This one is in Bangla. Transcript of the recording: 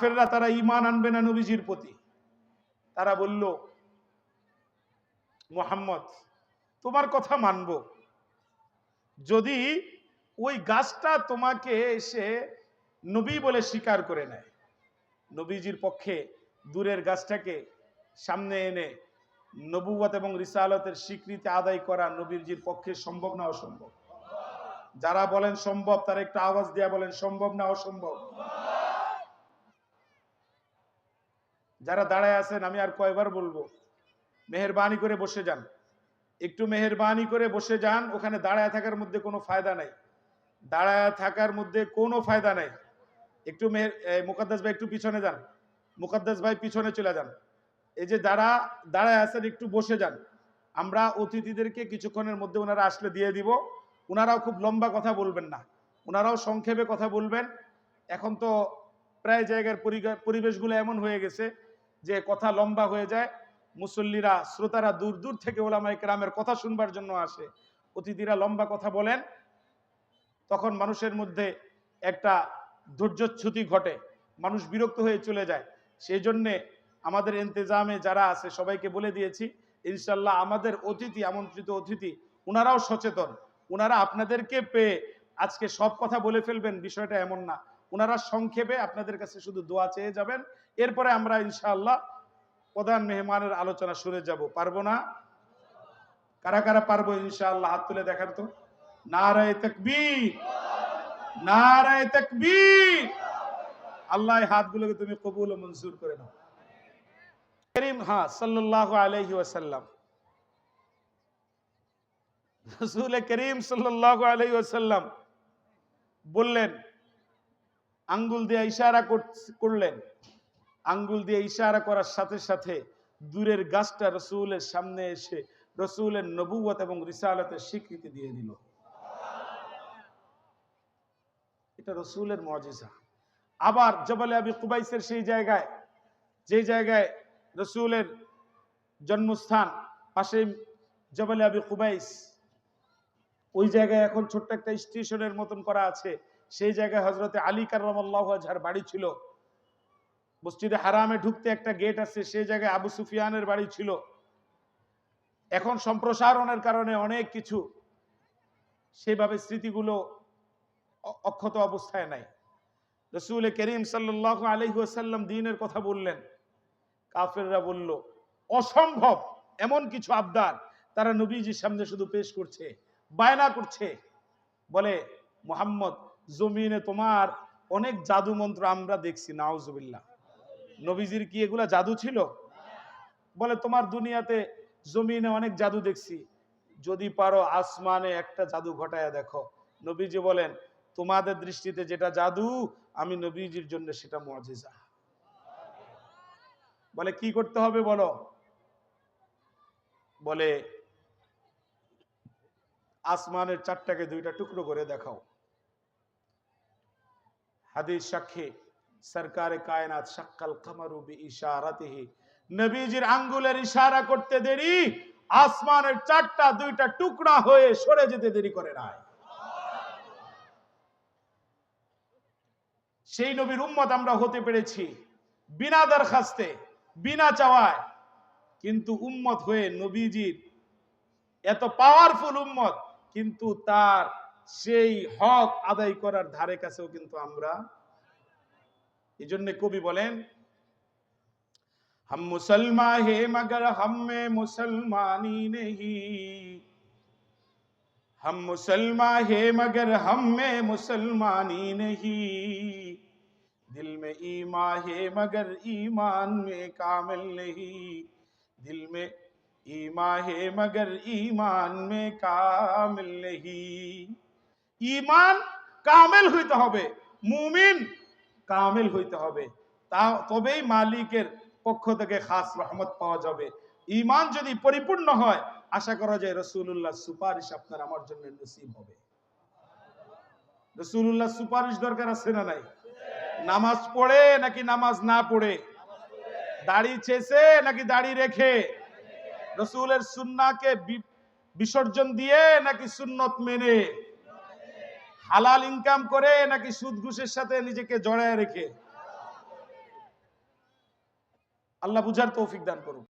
কাফেররা তারা ইমান আনবে না নবীজির প্রতি? তারা বলল, মোহাম্মদ, তোমার কথা মানব। যদি ওই গাছটা তোমাকে এসে নবী বলে স্বীকার করে নেয়, নবীজির পক্ষে দূরের গাছটাকে সামনে এনে নবুয়ত এবং রিসালতের স্বীকৃতি আদায় করা নবীজির পক্ষে সম্ভব না অসম্ভব? যারা বলেন সম্ভব, তারা একটু আওয়াজ দিয়া বলেন, সম্ভব না অসম্ভব? যারা দাঁড়ায় আছেন, আমি আর কয়বার বলব, মেহরবানি করে বসে যান। একটু মেহরবানি করে বসে যান, ওখানে দাঁড়ায় থাকার মধ্যে কোনো ফায়দা নাই। দাঁড়ায় থাকার মধ্যে কোনো ফায়দা নাই। একটু মেহের মুকাদ্দাস ভাই একটু পিছনে যান। মুকাদ্দাস ভাই পিছনে চলে যান। এই যে যারা দাঁড়ায় আছেন, একটু বসে যান। আমরা অতিথিদেরকে কিছুক্ষণের মধ্যে ওনারা আসলে দিয়ে দিব। ওনারাও খুব লম্বা কথা বলবেন না। ওনারাও সংক্ষেপে কথা বলবেন। এখন তো প্রায় জায়গার পরিবেশগুলো এমন হয়ে গেছে যে কথা লম্বা হয়ে যায়, মুসল্লিরা, শ্রোতারা দূর দূর থেকে ওলামাই কেরামের কথা শুনবার জন্য আসে। অতিথিরা লম্বা কথা বলেন, তখন মানুষের মধ্যে একটা ধৈর্যচ্যুতি ঘটে, মানুষ বিরক্ত হয়ে চলে যায়। সেই জন্যে আমাদের ইন্তজামে যারা আছে, সবাইকে বলে দিয়েছি ইনশাল্লাহ আমাদের অতিথি, আমন্ত্রিত অতিথি ওনারাও সচেতন। ওনারা আপনাদেরকে পেয়ে আজকে সব কথা বলে ফেলবেন, বিষয়টা এমন না। ওনারা সংক্ষেপে আপনাদের কাছে শুধু দোয়া চেয়ে যাবেন। এরপরে আমরা ইনশাআল্লাহ প্রধান মেহমানের আলোচনা শুনে যাব। পারব না? কারা কারা পারব ইনশাআল্লাহ? হাত তুলে দেখান তো। নারায় তকবীর। নারায় তকবীর। আল্লাহ হাতগুলোকে তুমি কবুল ও মঞ্জুর করে নাও। করিম হ্যাঁ সাল্লাল্লাহু আলাইহি ওয়াসাল্লাম। রাসূল করিম সাল্লাল্লাহু আলাইহি ওয়াসাল্লাম বললেন আঙ্গুল দিয়ে ইশারা কর- করলেন। আঙ্গুল দিয়ে ইশারা করার সাথে সাথে দূরের গাছটা রসুলের সামনে এসে রসুলের নবুয়ত এবং রিসালতের স্বীকৃতি দিয়ে দিল। এটা রসুলের মজিজা। আবার জবালে আবি কুবাইসের সেই জায়গায়, যে জায়গায় রসুলের জন্মস্থান, পাশে জবালে আবি কুবাইস, ওই জায়গায় এখন ছোট্ট একটা স্টেশনের মতন করা আছে। সেই জায়গায় হজরতে আলী কার্লাহ যার বাড়ি ছিল। মসজিদে হারামে ঢুকতে একটা গেট আছে, সেই জায়গায় আবু সুফিয়ানের বাড়ি ছিল। এখন সম্প্রসারণের কারণে অনেক কিছু সেভাবে স্মৃতিগুলো অক্ষত অবস্থায় নাই। রসুল করিম সাল্লাহ আলহিহাসাল্লাম দিনের কথা বললেন। কাফেররা বলল, অসম্ভব, এমন কিছু আবদার। তারা নবীজির সামনে শুধু পেশ করছে, বায়না করছে। বলে মোহাম্মদ জমিনে তোমার অনেক জাদু মন্ত্র আমরা দেখছি, নাউজুবিল্লাহ। নবীজির কি এগুলা জাদু ছিল? বলে, তোমার দুনিয়াতে জমিনে অনেক জাদু দেখছি। যদি পারো আসমানে একটা জাদু ঘটায় দেখো। নবীজি বলেন, তোমাদের দৃষ্টিতে যেটা জাদু, আমি নবীজির জন্য সেটা মজেজা। বলে, কি করতে হবে বলো? বলে, আসমানের চারটাকে দুইটা টুকরো করে দেখাও। হাদিস সাক্ষী, সরকারে কায়নাত শাক্কাল কামারু বি ইশারাতিহি নবীজির আঙ্গুলের ইশারা করতে দেরি, আসমানের চারটা, দুইটা টুকরা হয়ে সরে যেতে দেরি করে নাই। সেই নবীর উম্মত আমরা হতে পেরেছি, বিনা দরখাস্তে, বিনা চাওয়ায়। কিন্তু উম্মত হয়ে নবীজির এত পাওয়ারফুল উম্মত, কিন্তু তার সেই হক আদায় করার ধারে কাছেও কিন্তু আমরা এই জন্য কবি বলেন, হাম মুসলমান হে মগর, হামে মুসলমানি নেহি। হাম মুসলমান হে মগর, হামে মুসলমানি নেহি। দিল মে ইমা হে মগর ইমান মে কামিল নেহি। দিল মে ইমা হে মগর ইমান মে কামিল নেহি। ইমান কামেল হইতে হবে, মুমিন কামেল হইতে হবে। তা তবেই মালিকের পক্ষ থেকে খাস রহমত পাওয়া যাবে। ইমান যদি পরিপূর্ণ হয়, আশা করা যায় রসুল্লাহ সুপারিশ আপনার আমার জন্য নসিব হবে। রসুল্লাহ সুপারিশ দরকার আছে না নাই? নামাজ পড়ে নাকি নামাজ না পড়ে? দাড়ি চেসে নাকি দাড়ি রেখে? রসুলের সুন্নাকে বিসর্জন দিয়ে নাকি সুন্নত মেনে? হালাল ইনকাম করে নাকি সুদ ঘুষের সাথে নিজেকে জড়ায় রেখে? আল্লাহ বুঝার তৌফিক দান করুন।